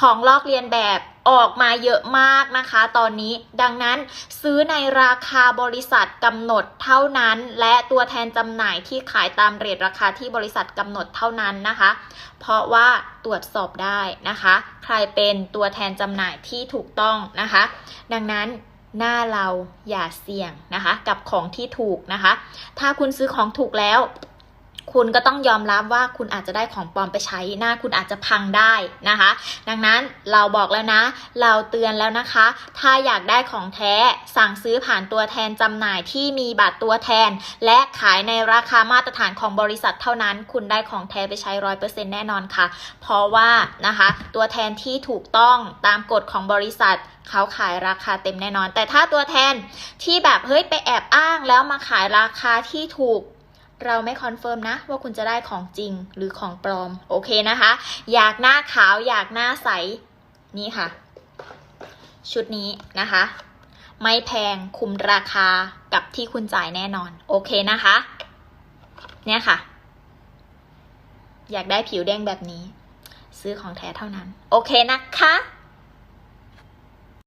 ของลอกเลียนแบบออกมาเยอะมากนะคะ ตอนนี้ดังนั้นซื้อในราคาบริษัทกำหนดเท่านั้น และตัวแทนจำหน่ายที่ขายตามเรทราคาที่บริษัทกำหนดเท่านั้นนะคะ เพราะว่าตรวจสอบได้นะคะ ใครเป็นตัวแทนจำหน่ายที่ถูกต้องนะคะ ดังนั้นหน้าเราอย่าเสี่ยงนะคะ กับของที่ถูกนะคะ ถ้าคุณซื้อของถูกแล้ว คุณก็ต้องยอมรับว่าคุณอาจจะได้ของปลอมไปใช้หน้าคุณอาจจะพังได้นะคะ ดังนั้นเราบอกแล้วนะ เราเตือนแล้วนะคะ ถ้าอยากได้ของแท้สั่งซื้อผ่านตัวแทนจำหน่ายที่มีบัตรตัวแทน และขายในราคามาตรฐานของบริษัทเท่านั้น คุณได้ของแท้ไปใช้ร้อยเปอร์เซ็นแน่นอนค่ะ เพราะว่านะคะ ตัวแทนที่ถูกต้องตามกฎของบริษัทเขาขายราคาเต็มแน่นอน แต่ถ้าตัวแทนที่แบบเฮ้ยไปแอบอ้างแล้วมาขายราคาที่ถูก เราไม่คอนเฟิร์มนะว่าคุณจะได้ของจริงหรือของปลอม โอเคนะคะ อยากหน้าขาวอยากหน้าใส นี่ค่ะ ชุดนี้นะคะ ไม่แพงคุ้มราคากับที่คุณจ่ายแน่นอน โอเคนะคะ เนี่ยค่ะ อยากได้ผิวแดงแบบนี้ ซื้อของแท้เท่านั้น โอเคนะคะ